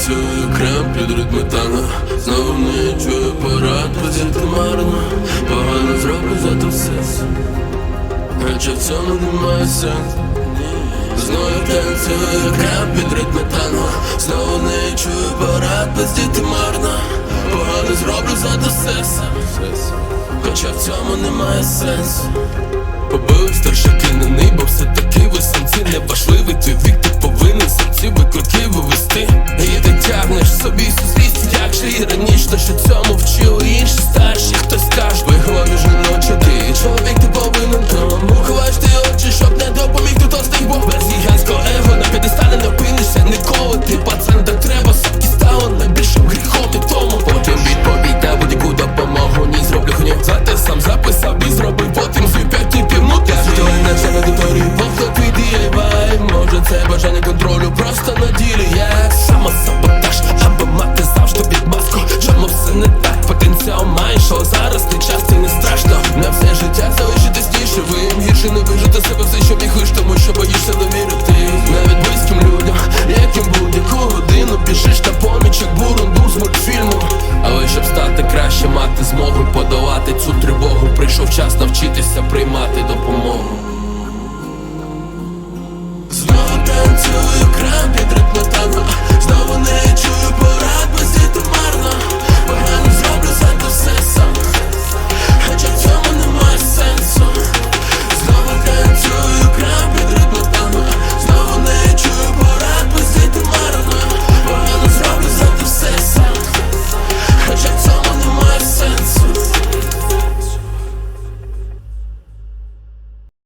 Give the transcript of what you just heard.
танцюю крем під ритми танго Знову не чую порад, позити марно. Погано зроблю зато все Хоча в цьому немає сенсу. Знову танцюю крем під ритми танго Знову не чую порад, бездіти марно. Погано зроблю зато все Хоча в цьому немає сенсу. Побили старшокинений, бо І іронічно, що цьому вчили інші старші, хтось скаже Вигла жіноча ти чоловік ти повинен тому Ховаєш ти очі, щоб не допоміг ти тостих бо Без гігантського его на підесталі не опинишся ніколи. Ти пацан, так треба сутки стало найбільшим гріхом і тому. Потім відповідь на будь-яку допомогу Ні, зроблю хуйню Зате сам записав і зробив потім свій п'ять і півнути Світове наче на території Бог твій DIY Може це бажання контролю просто на ділі. Я сама самосаботаж Вже не вижити себе все, що міг тому що боїшся довірити Навіть близьким людям, яким будь-яку годину Біжиш на поміч, як бурунду з мультфільму. Але щоб стати краще, мати змогу подолати цю тривогу Прийшов час навчитися приймати допомогу.